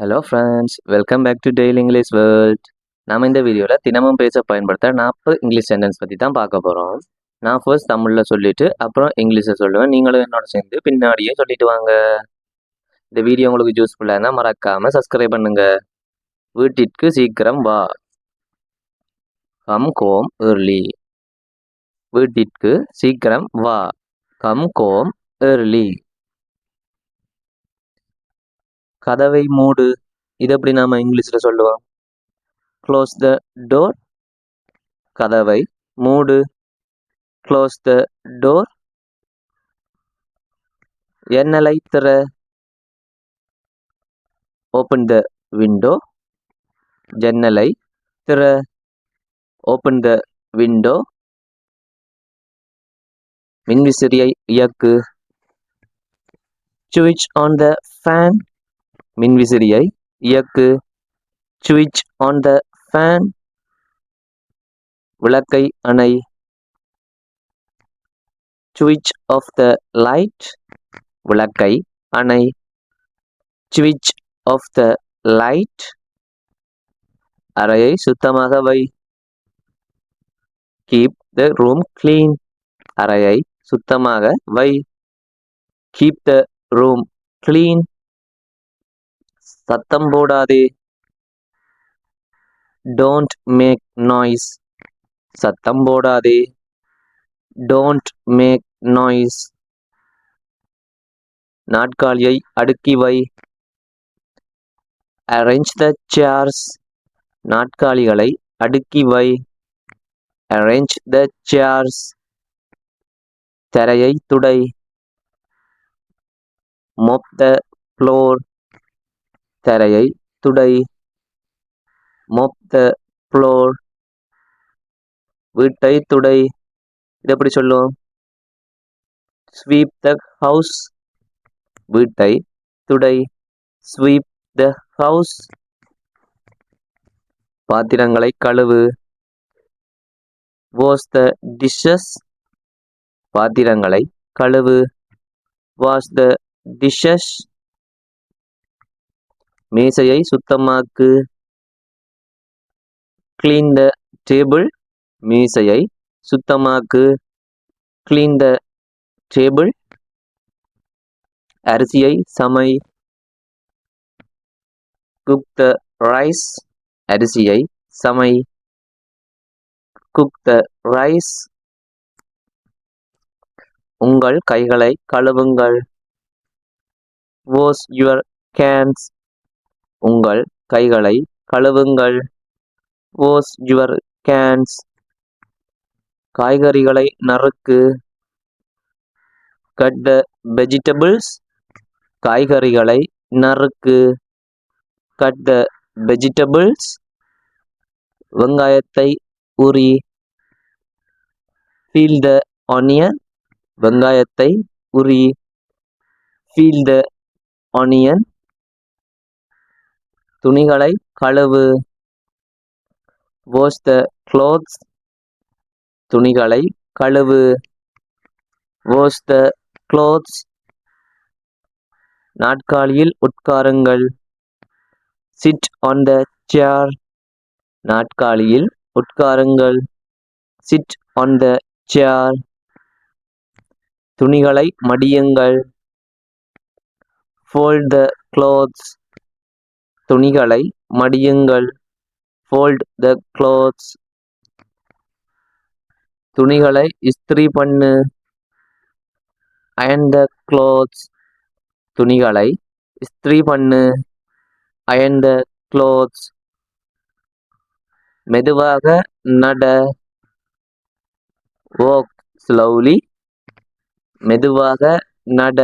Hello friends welcome back to daily English world நம்ம இந்த வீடியோவில் தினமும் பேச பயன்படுத்த நாற்பது இங்கிலீஷ் சென்டென்ஸ் பற்றி தான் பார்க்க போகிறோம் நான் ஃபர்ஸ்ட் தமிழில் சொல்லிவிட்டு அப்புறம் இங்கிலீஷில் சொல்லுவேன். நீங்களும் என்னோட சேர்ந்து பின்னாடியே சொல்லிட்டு வாங்க. இந்த வீடியோ உங்களுக்கு யூஸ்ஃபுல்லாக இருந்தால் மறக்காமல் சப்ஸ்கிரைப் பண்ணுங்கள் வீட்டிற்கு சீக்கிரம் வா. கம் கோம் ஏர்லி வீட்டிற்கு சீக்கிரம் வா. கம் கோம் ஏர்லி கதவை மூடு. இது எப்படி நாம இங்கிலீஷில் சொல்லுவோம்? க்ளோஸ் த டோர் கதவை மூடு. க்ளோஸ் த டோர் என்னலை திற? ஓப்பன் த விண்டோ ஜன்னலை திற. ஓப்பன் த விண்டோ மின்விசிறியை இயக்கு. சுவிட்ச் ஆன் த ஃபேன் மின்விசிறியை இயக்கு. சுவிட்ச் ஆன் த ஃபேன். விளக்கை அணை. சுவிட்ச் ஆஃப் த லைட். விளக்கை அணை. சுவிட்ச் ஆஃப் த லைட். அறையை சுத்தமாக வை. Keep the room clean. அறையை சுத்தமாக வை. Keep the room clean. சத்தம் போடாதே. டோன்ட் மேக் நாய்ஸ் சத்தம் போடாதே. டோன்ட் மேக் நாய்ஸ் நாட்காலியை அடுக்கி வை. அரேஞ்ச் த சேர்ஸ் நாட்காலிகளை அடுக்கி வை. அரேஞ்ச் த சேர்ஸ் தரையை துடை. மொப் த ஃப்ளோர் தரையை துடை. மொப் த ஃப்ளோர் வீட்டை துடை. இது எப்படி சொல்லுவோம் ஸ்வீப் த ஹவுஸ் வீட்டை துடை. ஸ்வீப் த ஹவுஸ் பாத்திரங்களை கழுவு. வாஷ் த டிஷ்ஷஸ் பாத்திரங்களை கழுவு. வாஷ் த டிஷ்ஷஸ் மேசையை சுத்தமாக்கு. கிளீன் த டேபிள் மேசையை சுத்தமாக்கு. கிளீன் த டேபிள் அரிசியை சமை. குக் த ரைஸ் அரிசியை சமை. குக் த ரைஸ் உங்கள் கைகளை கழுவுங்கள். வாஷ் யுவர் கேன்ஸ் உங்கள் கைகளை கழுவுங்கள். வாஷ் யுவர் கேன்ஸ் காய்கறிகளை நறுக்கு. கட் த வெஜிடபிள்ஸ் காய்கறிகளை நறுக்கு. கட் த வெஜிடபிள்ஸ் வெங்காயத்தை உரி. ஃபீல் த ஆனியன் வெங்காயத்தை உரி. ஃபீல் த ஆனியன் துணிகளை கழுவு. வாஷ் த க்ளோத்ஸ் துணிகளை கழுவு. வாஷ் த க்ளோத்ஸ் நாட்காலியில் உட்காருங்கள். சிட் ஆன் த சேர் நாட்காலியில் உட்காருங்கள். சிட் ஆன் த சேர் துணிகளை மடியுங்கள். ஃபோல்ட் த க்ளோத்ஸ் துணிகளை மடியுங்கள். ஃபோல்ட் த க்ளோத்ஸ் துணிகளை இஸ்திரி பண்ணு. அயன் த க்ளோத்ஸ் துணிகளை இஸ்திரி பண்ணு. அயன் த க்ளோத்ஸ் மெதுவாக நட. ஓக் ஸ்லௌலி மெதுவாக நட.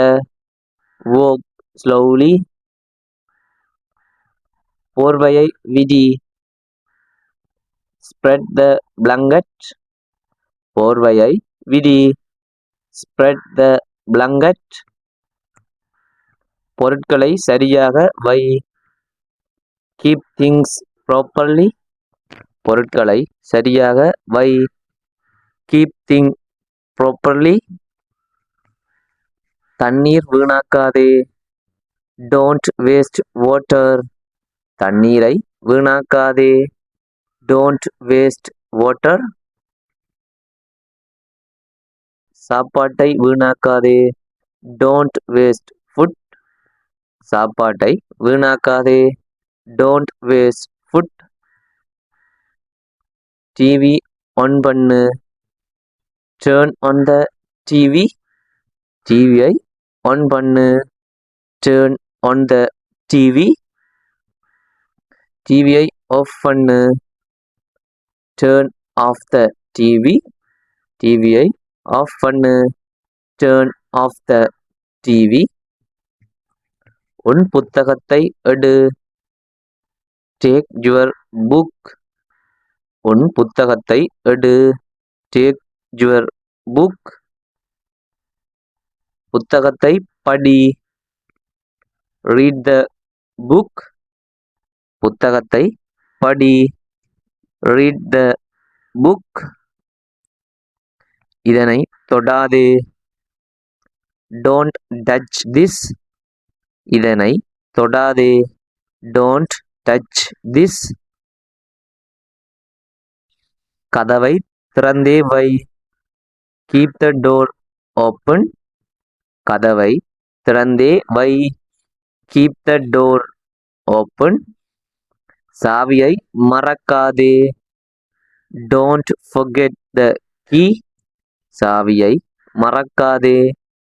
ஓக் ஸ்லௌலி போர்வையை விதி. ஸ்ப்ரெட் த பிளங்கட் போர்வையை விதி. ஸ்ப்ரெட் த பிளங்கட் பொருட்களை சரியாக வை. கீப் திங்ஸ் ப்ராப்பர்லி பொருட்களை சரியாக வை. கீப் திங் ப்ராப்பர்லி தண்ணீர் வீணாக்காதே. டோன்ட் வேஸ்ட் வாட்டர் தண்ணீரை வீணாக்காதே. டோன்ட் வேஸ்ட் வாட்டர் சாப்பாட்டை வீணாக்காதே. டோன்ட் வேஸ்ட் ஃபுட் சாப்பாட்டை வீணாக்காதே. Don't waste food TV on பண்ணு. டேர்ன் ஆன் த டிவி டிவியை ஆன் பண்ணு. டேர்ன் ஆன் த டிவி டிவியை ஆஃப் பண்ணு டேர்ன் ஆஃப் த டிவி டிவியை ஆஃப் பண்ணு டேர்ன் ஆஃப் த டிவி உன் புத்தகத்தை எடு. டேக் யுவர் புக் உன் புத்தகத்தை எடு. டேக் யுவர் புக் புத்தகத்தை படி. ரீட் த புக் புத்தகத்தை படி ரீட் த புக் இதனை தொடாதே. டோன்ட் டச் திஸ் இதனை தொடாதே. டோன்ட் டச் திஸ் கதவை திறந்தே வை. கீப் த டோர் ஓப்பன் கதவை திறந்தே வை. கீப் த டோர் ஓப்பன் சாவியை மறக்காதே. டோன்ட் ஃபொகெட் த கீ சாவியை மறக்காதே.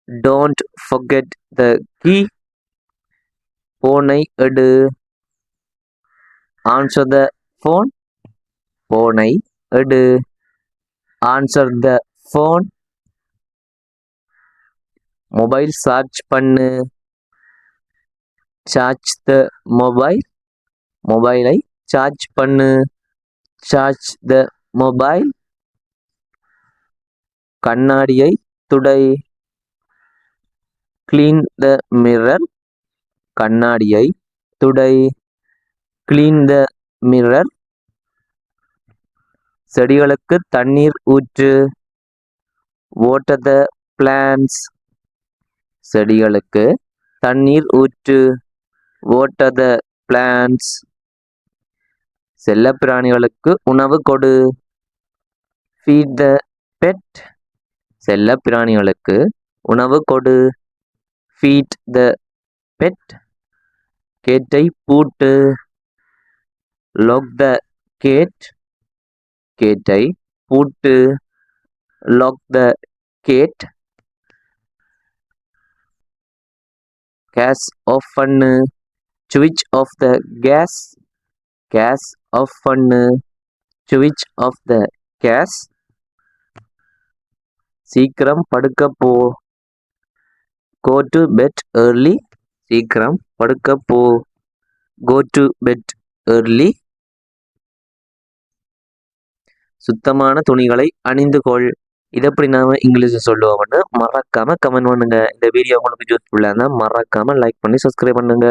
டோன்ட் ஃபொகெட் த கீ போனை எடு. ஆன்சர் த ஃபோன் போனை எடு. Answer the phone mobile charge பண்ணு. சார்ஜ் த மொபைல் மொபைலை சார்ஜ் பண்ணு. சார்ஜ் த மொபைல் கண்ணாடியை துடை. கிளீன் த மிரர் கண்ணாடியை துடை. கிளீன் த மிரர் செடிகளுக்கு தண்ணீர் ஊற்று. ஓட்ட த பிளான்ஸ் செடிகளுக்கு தண்ணீர் ஊற்று. ஓட்ட த பிளான்ஸ் செல்லப்பிராணிகளுக்கு உணவு கொடு. ஃபீட் த பெட் செல்லப்பிராணிகளுக்கு உணவு கொடு. ஃபீட் த பெட் கேட்டை பூட்டு. லாக் த கேட் கேட்டை பூட்டு. Lock the gate gas off பண்ணு சுவிட்ச் off the gas gas off பண்ணு. Switch off the gas. சீக்கிரம் படுக்க போ. Go to bed early. சீக்கிரம் படுக்க போ. Go to bed early. சுத்தமான துணிகளை அணிந்து கொள். இதை எப்படி நாம இங்கிலீஷில் சொல்லுவோம்னு மறக்காம கமெண்ட் பண்ணுங்க. இந்த வீடியோ உங்களுக்கு யூஸ்ஃபுல்லாக இருந்தால் மறக்காம லைக் பண்ணி சப்ஸ்கிரைப் பண்ணுங்க.